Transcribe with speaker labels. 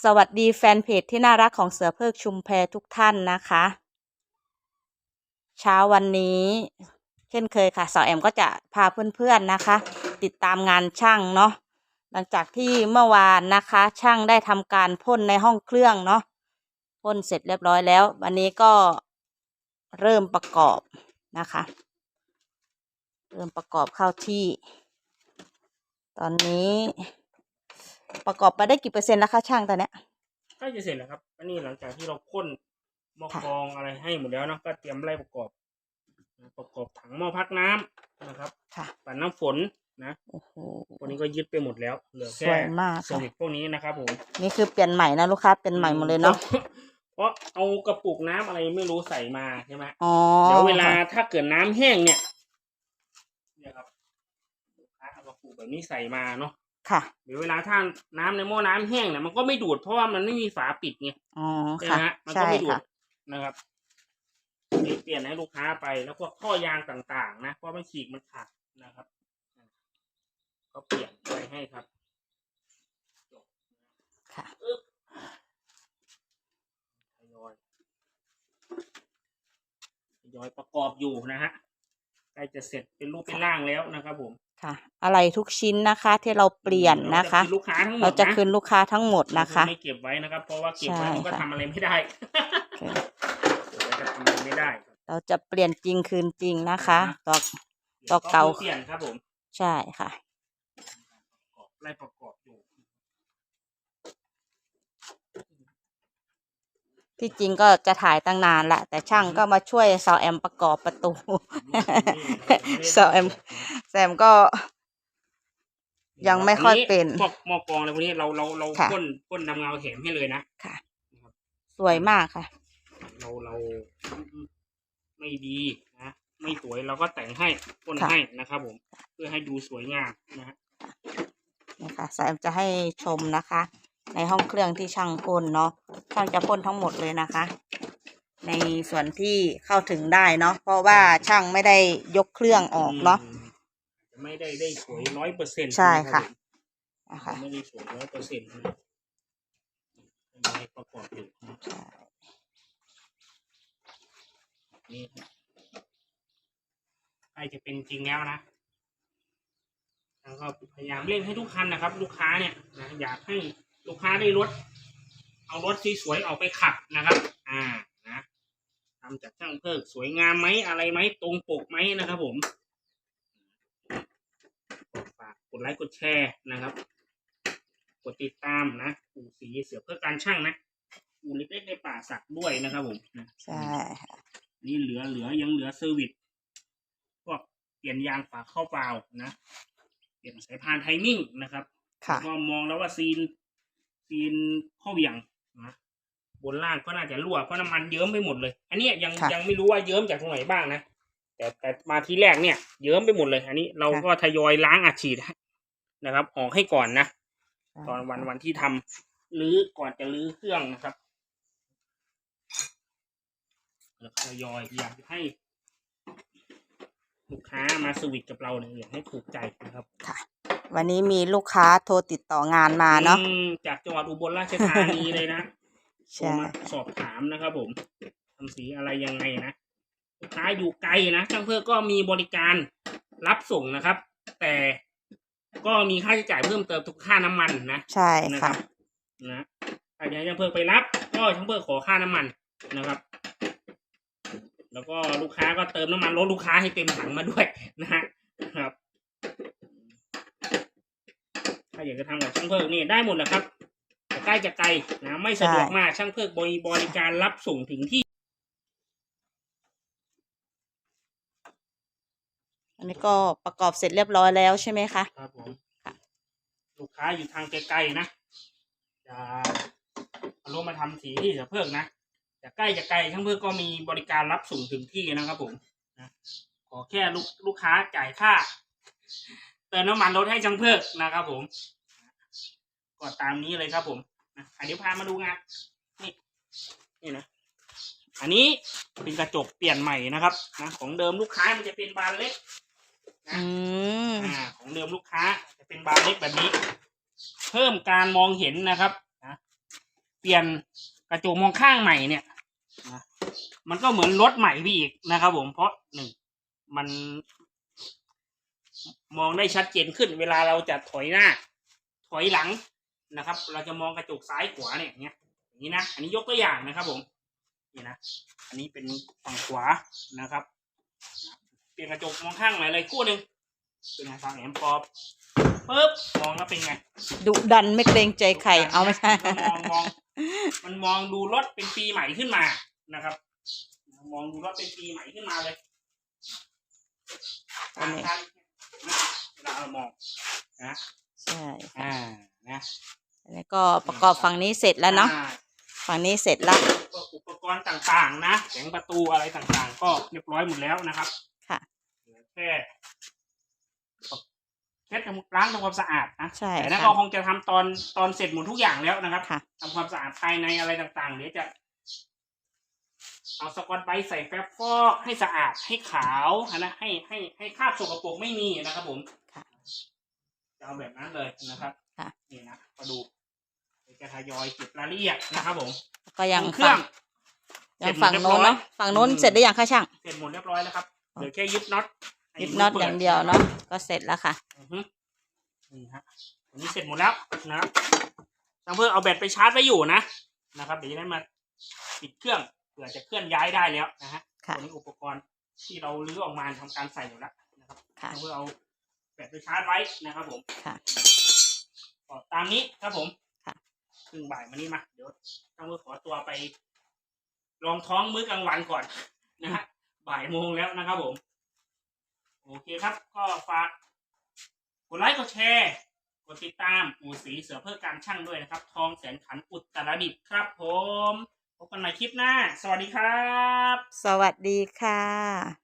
Speaker 1: สวัสดีแฟนเพจที่น่ารักของเสือเพิกชุมแพทุกท่านนะคะ เช้าวันนี้ เช่นเคยค่ะสาวแอมก็จะพาเพื่อนๆนะคะ ติดตามงานช่างเนาะหลังจากที่เมื่อวานนะคะ ช่างได้ทำการพ่นในห้องเครื่องเนาะพ่นเสร็จเรียบร้อยแล้ว วันนี้ก็เริ่มประกอบนะคะ เริ่มประกอบเข้าที่ ตอนนี้ ประกอบไปได้กี่เปอร์เซ็นต์แล้วคะช่างตอนเนี้ย
Speaker 2: ใกล้จะเสร็จแล้วครับอันนี้หลังจากที่เราพ่นหม้อ
Speaker 1: ค่ะ
Speaker 2: กรองอะไรให้หมดแล้วเนาะก็เตรียมไล่ประกอบนะประกอบถังหม้อพักน้ำนะครับ
Speaker 1: ค่ะ
Speaker 2: ปั่นน้ำฝนนะ
Speaker 1: โอ้โห
Speaker 2: วันนี้ก็ยึดไปหมดแล้วเหลือ
Speaker 1: ส
Speaker 2: แค่
Speaker 1: วยมาก
Speaker 2: ส
Speaker 1: ค่ะ
Speaker 2: วิตช์พวกนี้นะครับผม
Speaker 1: นี่คือเปลี่ยนใหม่นะลูกค้าเป็นใหม่หมดเลยเนาะ
Speaker 2: เพราะเอากระปุกน้ำอะไรไม่รู้ใส่มาใช่ไหม
Speaker 1: อ๋อ
Speaker 2: เดี๋ยวเวลาถ้าเกิดน้ำแห้งเนี่ยเนี่ยครับลูกค้าเอากระปุกแบบนี้ใส่มาเนาะ
Speaker 1: ค่ะ
Speaker 2: เดี๋ยวเวลาถ้าน้ำในหม้อน้ำแห้งเนี่ยมันก็ไม่ดูดเพราะว่ามันไม่มีฝาปิดไง
Speaker 1: อ๋อ
Speaker 2: ใช่ไหม
Speaker 1: ค่ะ
Speaker 2: ฮะมัน
Speaker 1: ใช่
Speaker 2: ก็ไม่ดู
Speaker 1: ค่ะ
Speaker 2: ดนะครับนี่เปลี่ยนให้ลูกค้าไปแล้วพวกท่อยางต่างๆ นะเพราะมันฉีกมันขาดนะครับ ก็เปลี่ยนไปให้ครับจบ
Speaker 1: ค่ะ
Speaker 2: อึ๊บทยอยทยอยประกอบอยู่นะฮะใกล้จะเสร็จเป็นรูปเป็นร่างแล้วนะครับผม
Speaker 1: ค่ะ อะไรทุกชิ้นนะคะที่เราเปลี่ยนนะคะ
Speaker 2: เราจลูกค้าทั้งหมด
Speaker 1: เราจะ
Speaker 2: น
Speaker 1: คืนลูกค้าทั้งหมดนะคะ
Speaker 2: ไม่เก็บไว้นะครับ เพราะว่าเก็บไว้
Speaker 1: ใช่
Speaker 2: มันก็
Speaker 1: ค่ะ
Speaker 2: ทำอะไรไม่ได้
Speaker 1: โอเค
Speaker 2: เก็บไว้ก็ทำอะไรไม่ได้ครับ
Speaker 1: เราจะเปลี่ยนจริงคืนจริงนะคะ
Speaker 2: อ่าฮะ
Speaker 1: ต่อตัวเก่า
Speaker 2: เปลี่ยนครับผม
Speaker 1: ใช่ค่ะ
Speaker 2: ประกอบไล่ประกอบอยู่
Speaker 1: ที่จริงก็จะถ่ายตั้งนานละแต่ช่างก็มาช่วยสาวแอมประกอบประตูสาวแอมแซมก็ ยังไม่ค่อยเป็น
Speaker 2: พวกหมอกรองอะไรพวกนี้เราเราเรา
Speaker 1: ค่ะ
Speaker 2: พ่นพ่นดำเงาแถมให้เลยนะ
Speaker 1: ค่ะ สวยมากค่ะ
Speaker 2: เราเราไม่ดีนะไม่สวยเราก็แต่งให้พ่น
Speaker 1: ค่ะ
Speaker 2: ให้นะครับ ผม เพื่อให้ดูสวยงามนะฮะ
Speaker 1: นี่ค่ะสายแอมจะให้ชมนะคะ ในห้องเครื่องที่ช่างพ่นเนาะ ช่างจะพ่นทั้งหมดเลยนะคะ ในส่วนที่เข้าถึงได้เนาะเพราะว่าช่างไม่ได้ยกเครื่องออกเนาะ
Speaker 2: มจะไม่ได้ได้สวยร้อยเปอร์เซ็นต์
Speaker 1: ใช่ค่ะนะคะ
Speaker 2: ไม่ได้สวยร้อยเปอร์เซ็นต์ไม่ประกอบอยู่นะ
Speaker 1: ใช่
Speaker 2: นี่ครับใกล้จะเป็นจริงแล้วนะแล้วก็พยายามเร่งให้ทุกคันนะครับ ลูกค้าเนี่ยนะอยากให้ลูกค้าได้รถ เอารถสวยๆออกไปขับนะครับ อ่านะทำจากช่างเพิกสวยงามไหมอะไรไหมตรงปกไหมนะครับ ผมฝากกดไลค์กดแชร์นะครับ กดติดตามนะอู่สีเสือเพื่อการช่างนะอู่เล็กๆในป่าสักด้วยนะครับผมนะ
Speaker 1: ใช่ค่ะ
Speaker 2: นี่เหลือเหลือยังเหลือเซอร์วิสพวกเปลี่ยนยางฝาเข้าเปล่านะเปลี่ยนสายพานไทมิ่งนะครับ
Speaker 1: ค่ะ
Speaker 2: ก็มองแล้วว่าซีนซีนข้อเหวี่ยง นะบนล่างก็น่าจะรั่วเพราะน้ำมันเยิ้มไปหมดเลย อันเนี้ยยัง
Speaker 1: ค่ะ
Speaker 2: ยังไม่รู้ว่าเยิ้มจากตรงไหนบ้างนะแต่แต่มาทีแรกเนี่ยเยิ้มไปหมดเลย อันนี้เรา
Speaker 1: ค่ะ
Speaker 2: ก็ทยอยล้างอัดฉีดให้นะครับ ออกให้ก่อนนะ ตอนวันวันที่ทำรื้อก่อนจะรื้อเครื่องนะครับแล้วทยอยอยากให้ ลูกค้ามาสวิตช์กับเราเนี่ยอยากให้ถูกใจนะครับ
Speaker 1: วันนี้มีลูกค้าโทรติดต่องานมาเนาะ
Speaker 2: อืมจากจังหวัดอุบลราชธานีเลยนะโทร
Speaker 1: ใช่
Speaker 2: มาสอบถามนะครับผมทำสีอะไรยังไงนะลูกค้าอยู่ไกลนะช่างเพื่อก็มีบริการรับส่งนะครับ แต่ก็มีค่าใช้จ่ายเพิ่มเติมทุกค่าน้ำมันนะ
Speaker 1: ใช่
Speaker 2: นะค
Speaker 1: ค่ะ
Speaker 2: รับนะถ้าอยากให้ช่างเพิ่ไปรับ ก็ช่างเพิ่ขอค่าน้ำมันนะครับ แล้วก็ลูกค้าก็เติมน้ำมันรถลูกค้าให้เต็มถังมาด้วยนะฮะครับ ถ้าอยากจะทำกับช่างเพิกนี่ได้หมดแหละครับแต่ใกล้จะไกลนะไม่สะดวก
Speaker 1: ใช่
Speaker 2: มากช่างเพิกบริบริการรับส่งถึงที่
Speaker 1: อันนี้ก็ประกอบเสร็จเรียบร้อยแล้วใช่ไหมคะ
Speaker 2: ครับผม
Speaker 1: ค่ะ
Speaker 2: ลูกค้าอยู่ทางไกลๆนะจะเอารถมาทำสีที่เสือเพิกนะจะใกล้จะไกลช่างเพิกก็มีบริการรับส่งถึงที่นะครับผมนะขอแค่ลูกลูกค้าจ่ายค่า เติมน้ำมันรถให้ช่างเพิกนะครับผมก็ตามนี้เลยครับผมนะอันนี้พามาดูงานนี่นี่นะอันนี้เป็นกระจกเปลี่ยนใหม่นะครับนะของเดิมลูกค้ามันจะเป็นบานเล็ก
Speaker 1: อืม
Speaker 2: อ่าของเดิมลูกค้าจะเป็นบานเล็กแบบนี้ เพิ่มการมองเห็นนะครับนะเปลี่ยนกระจกมองข้างใหม่เนี่ยนะมันก็เหมือนรถใหม่ไปอีกนะครับ ผมเพราะหนึ่งมัน มองได้ชัดเจนขึ้น เวลาเราจะถอยหน้า ถอยหลังนะครับ เราจะมองกระจกซ้ายขวาเนี่ยอย่างเงี้ยอย่างนี้นะอันนี้ยกตัวอย่างนะครับผมนี่นะอันนี้เป็นฝั่งขวานะครับเปลี่ยนกระจกมองข้างใหม่เลยคู่หนึ่งเป็นไงฟังแอมปอบปึ๊บมองแล้วเป็นไง
Speaker 1: ดุดันไม่เกรงใจใครเอาไม่ใช่
Speaker 2: มันมองมองมันมองดูรถเป็นปีใหม่ขึ้นมานะครับ มองดูรถเป็นปีใหม่ขึ้นมาเลย
Speaker 1: อันนี้
Speaker 2: ต่างกันนะเว ลาเรามองนะ
Speaker 1: ใช่ค่ะ
Speaker 2: อ่านะ
Speaker 1: อันนี้ก็ประกอบฝั่งนี้เสร็จแล้วเนาะ
Speaker 2: อ่
Speaker 1: ฝั่งนี้เสร็จแล้ว
Speaker 2: อุปกรณ์ต่างๆ นะแผงประตูอะไรต่างๆ ก็เรียบร้อยหมดแล้วนะครับ
Speaker 1: ค่ะ
Speaker 2: เหลือแค่แค่ทำล้างทำความสะอาดนะ
Speaker 1: ใช่
Speaker 2: แต่นั่น
Speaker 1: ค่ะ
Speaker 2: ก็คงจะทำตอนตอนเสร็จหมดทุกอย่างแล้วนะครับ
Speaker 1: ค่ะ
Speaker 2: ทำความสะอาดภายในอะไรต่างๆเดี๋ยวจะ เอาสกอตไบรท์ใส่แฟบฟอกให้สะอาดให้ขาวนะให้ให้ให้คราบสกปรกไม่มีนะครับผม
Speaker 1: ค่ะ
Speaker 2: จะเอาแบบนั้นเลยนะครับ
Speaker 1: ค่ะ
Speaker 2: นี่นะมาดูเดี๋ยวจะทยอยเก็บรายละเอียดนะครับผม
Speaker 1: ก็ยัง
Speaker 2: เครื่อง
Speaker 1: ยังฝั่งโน้นเนาะฝั่งโน้นเสร็จหรือยังคะช่าง
Speaker 2: เสร็จหมดเรียบร้อยแล้วครับเหลือแค่ยึดน็อตให้
Speaker 1: ยึดน็อต
Speaker 2: มื
Speaker 1: อย่างเดียวเนาะก็เสร็จแล้วค่ะ
Speaker 2: อือฮึนี่ฮะอันนี้เสร็จหมดแล้วนะครับทางเพื่อเอาแบตไปชาร์จไว้อยู่นะนะครับเดี๋ยวจะได้มาปิดเครื่องเผื่อจะเคลื่อนย้ายได้แล้วนะฮะ
Speaker 1: ค่ะ
Speaker 2: ตัวนี้อุปกรณ์ที่เราลื้อออกมาทำการใส่หมดแล้วนะครับ
Speaker 1: ค่ะ
Speaker 2: ทางเพื่อเอา แบตไปชาร์จไว้นะครับผม
Speaker 1: ค่ะ
Speaker 2: ก็ตามนี้ครับผม
Speaker 1: ค่ะ
Speaker 2: ครึ่งบ่ายมานี้มา เดี๋ยวทางเพื่อขอตัวไป ลองท้องมื้อกลางวันก่อนนะฮะบ่ายโมงแล้วนะครับผม โอเคครับ ก็ฝากกดไลค์กดแชร์กดติดตามหมูสีเสือเพื่อการช่างด้วยนะครับ ทองแสนขันอุตรดิตถ์ครับผมพบกันใหม่คลิปหน้า สวัสดีครับ
Speaker 1: สวัสดีค่ะ